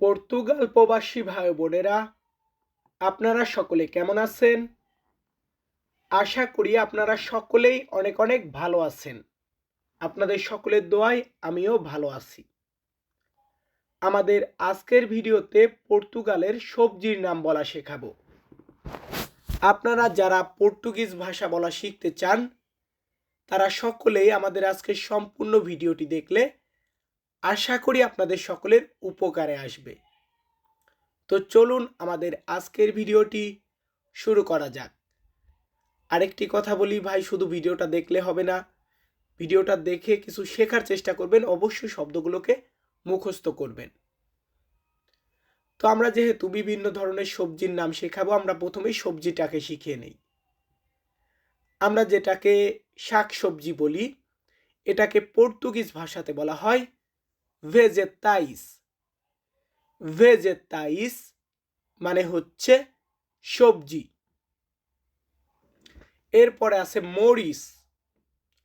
Portugal প্রবাসী ভাই বোনেরা, আপনারা সকলে কেমন আছেন? আশা করি আপনারা সকলেই অনেক অনেক ভালো আছেন। আপনাদের সকলের দোয়ায় আমিও ভালো আছি। আমাদের আজকের ভিডিওতে পর্তুগালের সবজির নাম বলা শেখাবো। আপনারা যারা পর্তুগিজ ভাষা বলা শিখতে চান, তারা সকলেই আমাদের আজকের সম্পূর্ণ ভিডিওটি দেখলে আশা করি আপনাদের সকলের উপকারে আসবে। তো চলুন আমাদের আজকের ভিডিওটি শুরু করা যাক। আরেকটি কথা বলি, ভাই, শুধু ভিডিওটা দেখলে হবে না, ভিডিওটা দেখে কিছু শেখার চেষ্টা করবেন, অবশ্যই শব্দগুলোকে মুখস্থ করবেন। তো আমরা যেহেতু বিভিন্ন ধরনের সবজির নাম শেখাবো, আমরা প্রথমেই সবজিটাকে শিখিয়ে নেই। আমরা যেটাকে শাক সবজি বলি, এটাকে পর্তুগিজ ভাষাতে বলা হয় ভেজেতাইস ভেজেতাইস মানে হচ্ছে সবজি। এরপরে আছে মরিচ।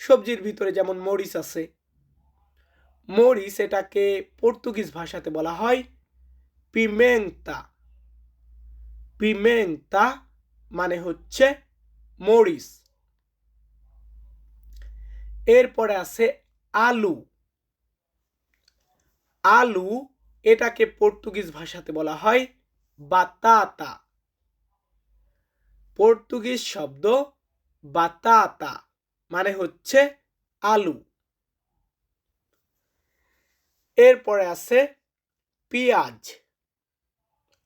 সবজির ভিতরে যেমন মরিচ আছে। মরিচ এটাকে পর্তুগিজ ভাষাতে বলা হয় পিমেন্তা পিমেন্তা মানে হচ্ছে মরিচ। এরপরে আছে আলু। আলু এটাকে পর্তুগিজ ভাষাতে বলা হয় বাতাতা। পর্তুগিজ শব্দ বাতাতা মানে হচ্ছে আলু। এরপরে আছে পেঁয়াজ।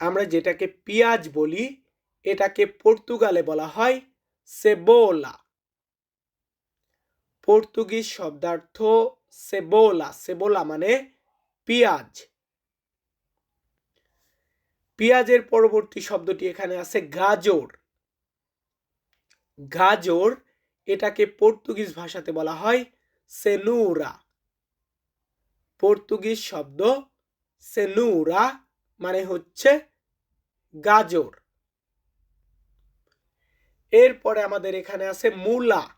আমরা যেটাকে পেঁয়াজ বলি, এটাকে পর্তুগালে বলা হয় সেবোলা। পর্তুগিজ শব্দার্থ সেবোলা সেবোলা মানে পেঁয়াজ। পেঁয়াজের পরবর্তী শব্দটি এখানে আছে গাজর। গাজর এটাকে পর্তুগিজ ভাষাতে বলা হয় সেনুরা। পর্তুগিজ শব্দ সেনুরা মানে হচ্ছে গাজর। এরপরে আমাদের এখানে আছে মূলা।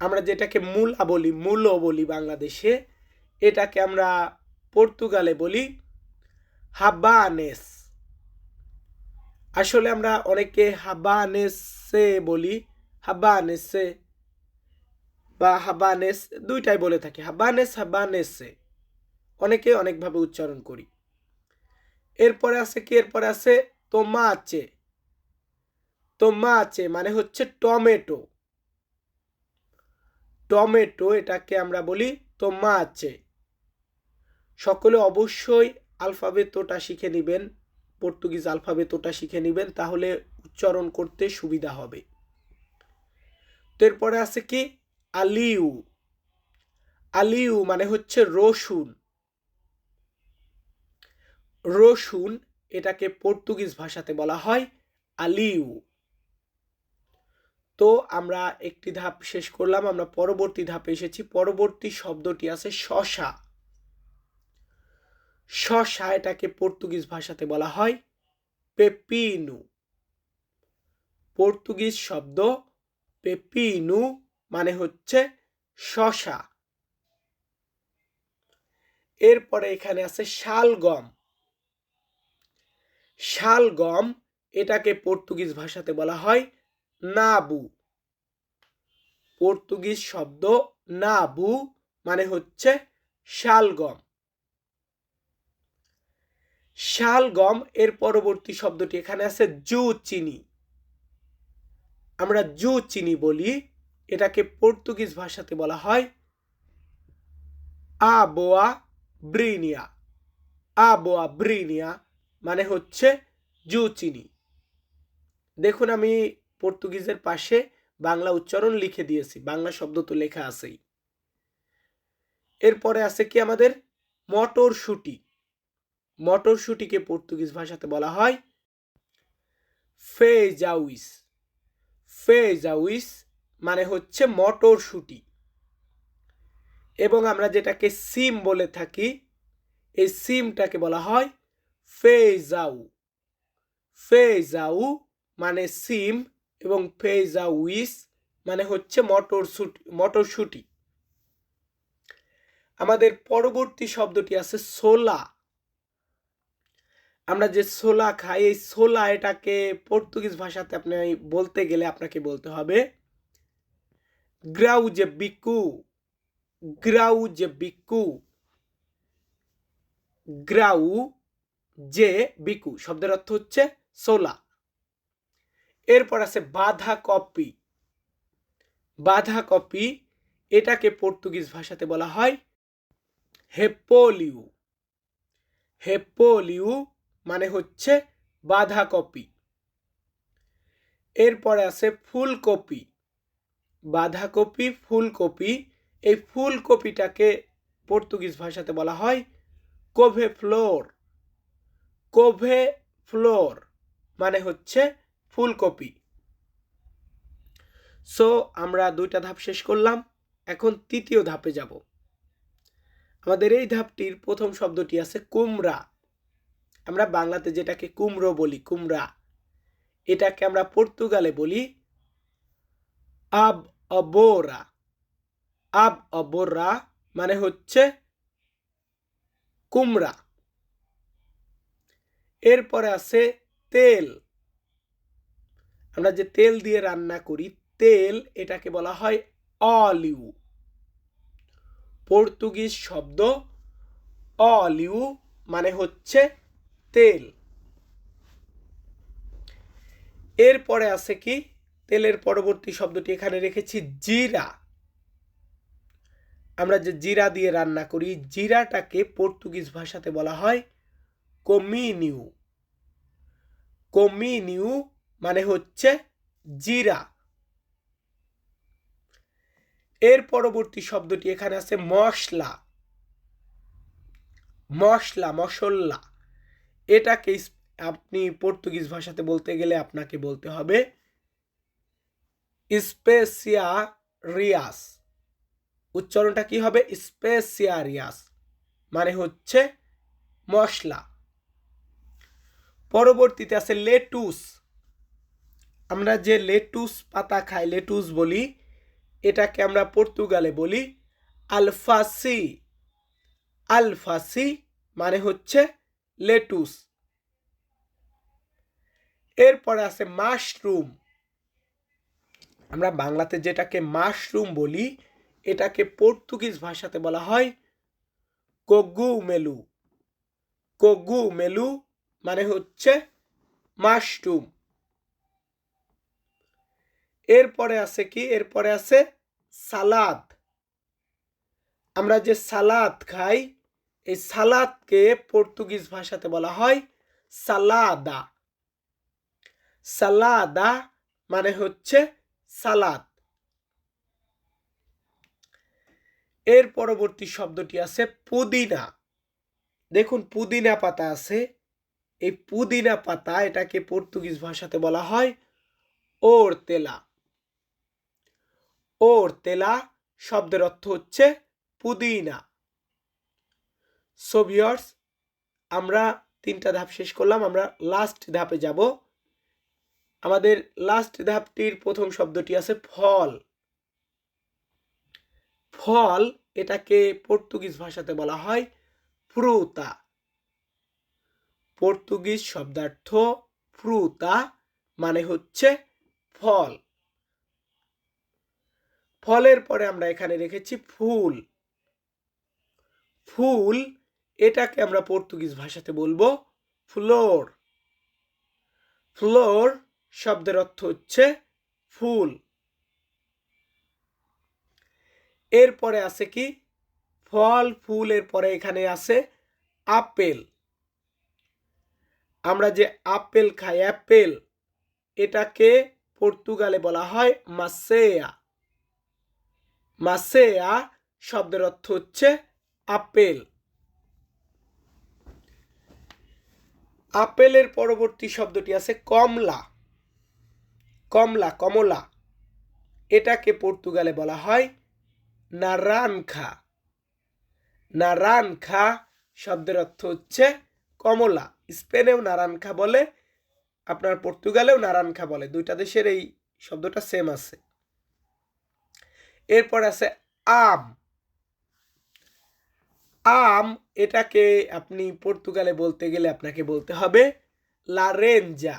আমরা যেটাকে মূলা বলি, মূলো বলি বাংলাদেশে এটাকে আমরা পর্তুগালে বলি হাবানেস। আসলে আমরা অনেকে হাবানেসে বলি, হাবানেসে বা হাবানেস দুইটাই বলে থাকি, হাবানেস, হাবানেসে। অনেকে অনেকভাবে উচ্চারণ করি। এরপরে আছে কি? এরপরে আছে তোমাচে। তোমাচে মানে হচ্ছে টমেটো। টমেটো এটাকে আমরা বলি তোমাচে। সকলে অবশ্যই আলফাবেতোটা শিখে নেবেন, পর্তুগিজ আলফাবেতোটা শিখে নেবেন, তাহলে উচ্চারণ করতে সুবিধা হবে। তো এরপরে আছে কি? আলিউ। আলিউ মানে হচ্ছে রসুন। রসুন এটাকে পর্তুগিজ ভাষাতে বলা হয় আলিউ। তো আমরা একটি ধাপ শেষ করলাম, আমরা পরবর্তী ধাপে এসেছি। পরবর্তী শব্দটি আছে শশা। শশা এটাকে পর্তুগিজ ভাষাতে বলা হয় পেপিনু। পর্তুগিজ শব্দ পেপিনু মানে হচ্ছে শশা। এরপরে এখানে আছে শালগম। শালগম এটাকে পর্তুগিজ ভাষাতে বলা হয় নাবু। পর্তুগিজ শব্দ নাবু মানে হচ্ছে শালগম। শালগম এর পরবর্তী শব্দটি এখানে আছে জু চিনি। আমরা জু চিনি বলি, এটাকে পর্তুগিজ ভাষাতে বলা হয় আবোয়া ব্রিনিয়া। আবোয়া ব্রিনিয়া মানে হচ্ছে জু চিনি। দেখুন আমি পর্তুগিজের পাশে বাংলা উচ্চারণ লিখে দিয়েছি, বাংলা শব্দ তো লেখা আছেই। এরপরে আছে কি আমাদের? মটরশুটি। মটরশুটিকে পর্তুগিজ ভাষাতে বলা হয় ফেজাউইস। ফেজাউইস মানে হচ্ছে মটরশুটি। এবং আমরা যেটাকে সিম বলে থাকি, এই সিমটাকে বলা হয় ফেজাউ। ফেজাউ মানে সিম এবং ফেজাউইস মানে হচ্ছে মটরশুটি মটরশুটি। আমাদের পরবর্তী শব্দটি আছে সোলা। আমরা যে ছোলা খাই, এই ছোলা এটাকে পর্তুগিজ ভাষাতে আপনি বলতে গেলে আপনাকে বলতে হবে গ্রাউ যে বিকু, গ্রাউ যে বিকু, গ্রাউ যে বিকু, শব্দের অর্থ হচ্ছে সোলা এরপর আছে বাধা কপি বাধা কপি এটাকে পর্তুগিজ ভাষাতে বলা হয় হেপোলিউ। হেপোলিউ মানে হচ্ছে বাঁধাকপি এরপরে আছে ফুলকপি। বাঁধাকপি ফুলকপি, এই ফুলকপিটাকে পর্তুগিজ ভাষাতে বলা হয় কোভে ফ্লোর কোভে ফ্লোর মানে হচ্ছে ফুলকপি। সো আমরা দুইটা ধাপ শেষ করলাম, এখন তৃতীয় ধাপে যাব। আমাদের এই ধাপটির প্রথম শব্দটি আছে কুমড়া। আমরা বাংলাতে যেটাকে কুমড়ো বলি, কুমড়া। এটাকে আমরা পর্তুগালে বলি আব অবোরা। আব অবোরা মানে হচ্ছে কুমড়া। এরপরে আছে তেল। আমরা যে তেল দিয়ে রান্না করি, তেল এটাকে বলা হয় অলিউ। পর্তুগিজ শব্দ অলিউ মানে হচ্ছে তেল। এরপরে আছে কি? তেলের পরবর্তী শব্দটি এখানে রেখেছি, জিরা। আমরা যে জিরা দিয়ে রান্না করি, জিরাটাকে পর্তুগিজ ভাষাতে বলা হয় কমিনিউ। কমিনিউ মানে হচ্ছে জিরা। এর পরবর্তী শব্দটি এখানে আছে মশলা। মশলা মশল্লা এটাকে আপনি পর্তুগিজ ভাষাতে বলতে গেলে আপনাকে বলতে হবে স্পেসিয়া রিয়াস উচ্চারণটা কি হবে? স্পেসিয়া রিয়াস মানে হচ্ছে মশলা। পরবর্তীতে আছে লেটুস। আমরা যে লেটুস পাতা খাই, লেটুস বলি, এটাকে আমরা পর্তুগালে বলি আলফাসি। আলফাসি মানে হচ্ছে লেটুস। এরপরে আছে মাশরুম। আমরা বাংলাতে যেটাকে মাশরুম বলি, এটাকে পর্তুগিজ ভাষাতে বলা হয় কগু মেলু কগু মেলু মানে হচ্ছে মাশরুম। এরপরে আছে কি? এরপরে আছে সালাদ। আমরা যে সালাদ খাই এই সালাদকে পর্তুগিজ ভাষাতে বলা হয় সালাদা। সালাদা মানে হচ্ছে সালাদ। এর পরবর্তী শব্দটি আছে পুদিনা। দেখুন, পুদিনা পাতা আছে। এই পুদিনা পাতা এটাকে পর্তুগিজ ভাষাতে বলা হয় ওর তেলা ওর তেলা শব্দের অর্থ হচ্ছে পুদিনা। সোভিয়র্স আমরা তিনটা ধাপ শেষ করলাম, আমরা লাস্ট ধাপে যাব। আমাদের লাস্ট ধাপটির প্রথম শব্দটি আছে ফল। ফল এটাকে পর্তুগিজ ভাষাতে বলা হয় ফ্রুতা পর্তুগিজ শব্দার্থ ফ্রুতা মানে হচ্ছে ফল। ফলের পরে আমরা এখানে রেখেছি ফুল। ফুল এটাকে আমরা পর্তুগিজ ভাষাতে বলব ফ্লোর। ফ্লোর শব্দের অর্থ হচ্ছে ফুল। এরপরে আছে কি? ফল, ফুল এর পরে এখানে আছে আপেল। আমরা যে আপেল খাই, অ্যাপেল, এটাকে পর্তুগালে বলা হয় মাসেয়া। মাসেয়া শব্দের অর্থ হচ্ছে আপেল। আপেলের পরবর্তী শব্দটি আছে কমলা। কমলা কমলা। এটাকে পর্তুগালে বলা হয় নারানখা। নারানখা শব্দের অর্থ হচ্ছে কমলা। স্পেনেও নারানখা বলে, আপনার পর্তুগালেও নারানখা বলে। দুইটা দেশের এই শব্দটা সেম আছে। এরপর আছে আম। আম, এটাকে আপনি পর্তুগালে বলতে গেলে আপনাকে বলতে হবে লারেঞ্জা।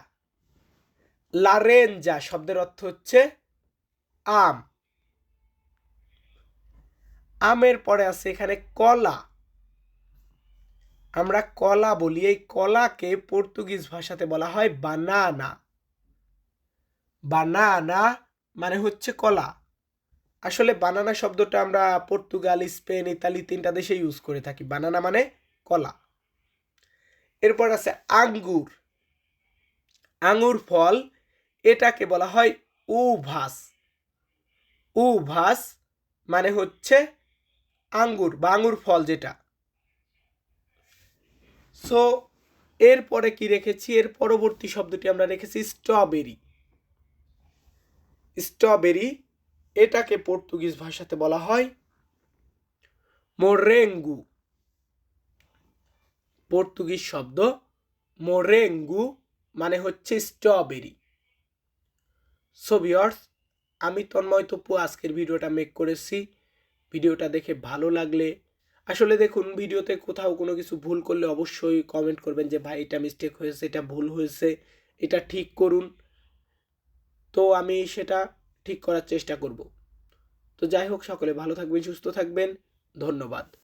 লারেঞ্জা শব্দের অর্থ হচ্ছে আম। আমের পরে আছে এখানে কলা। আমরা কলা বলি, এই কলাকে পর্তুগিজ ভাষাতে বলা হয় বানানা। বানানা মানে হচ্ছে কলা। আসলে বানানা শব্দটা আমরা পর্তুগাল, স্পেন, ইতালি তিনটা দেশে ইউজ করে থাকি। বানানা মানে কলা। এরপর আছে আঙ্গুর। আঙ্গুর ফল, এটাকে বলা হয় উভাস। উভাস মানে হচ্ছে আঙ্গুর বা আঙ্গুর ফল যেটা। সো এরপরে কি রেখেছি? এর পরবর্তী শব্দটি আমরা রেখেছি স্ট্রবেরি স্ট্রবেরি এটাকে পর্তুগিজ ভাষাতে বলা হয় মোরেঙ্গু। পর্তুগিজ শব্দ মোরেঙ্গু মানে হচ্ছে স্ট্রবেরি। সো ভিওর্স আমি তন্ময় তপু, আজকের ভিডিওটা মেক করেছি। ভিডিওটা দেখে ভালো লাগলে, আসলে দেখুন, ভিডিওতে কোথাও কোনো কিছু ভুল করলে অবশ্যই কমেন্ট করবেন যে, ভাই, এটা মিস্টেক হয়েছে, এটা ভুল হয়েছে, এটা ঠিক করুন। তো আমি সেটা ঠিক করার চেষ্টা করব। তো যাই হোক সকলে ভালো থাকবেন সুস্থ থাকবেন। ধন্যবাদ।